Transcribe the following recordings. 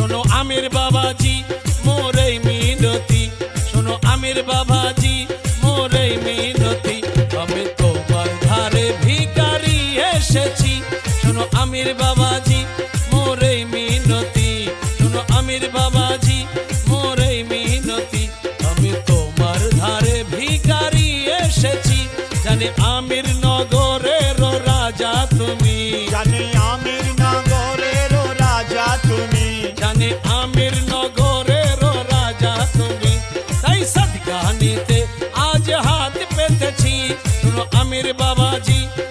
শোনো আমির বাবাজি, মোর মিনতি। শোনো আমির বাবাজি, মোর মিনতি। আমি তোমার ধারে ভিকারি এসেছি। শোনো আমির বাবাজি, মোর মিনতি। শোনো আমির বাবাজি, মোর মিনতি। আমি তোমার ধারে ভিকারি এসেছি। জানি আমির শুনো আমির বাবাজি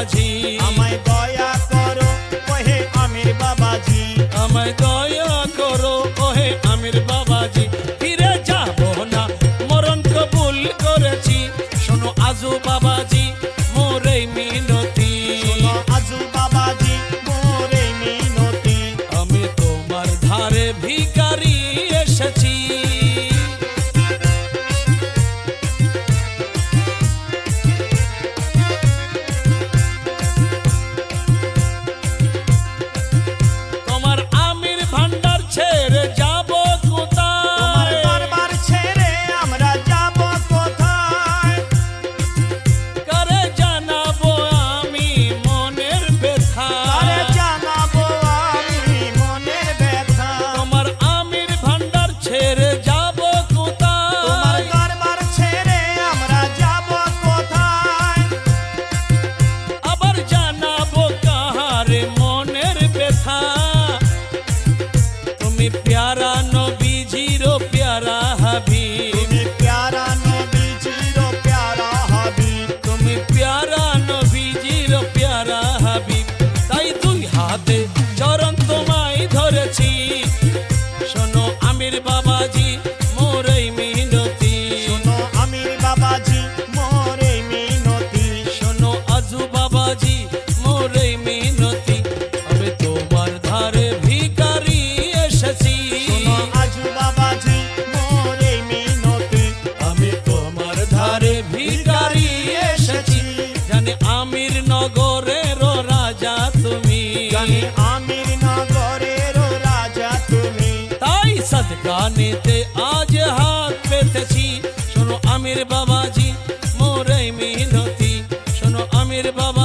বাবাজি। আমায় দয়া করো কহে আমির বাবাজি। আমায় দয়া তুমি প্যারা নবীজির প্যারা হাবি তুমি প্যারা নবীজির প্যারা হাবিব তুমি প্যারা নবীজির প্যারা হাবি তাই দুই হাতে চরণ তোমায় ধরেছি। ভিকারি এসেছি। জানি আমির নগরের রাজা তুমি। জানি আমির নগরের রাজা তুমি। তাই আজ হাত পেতেছি শোনো আমির বাবাজি মোরে মিনতি। শোনো আমির বাবাজি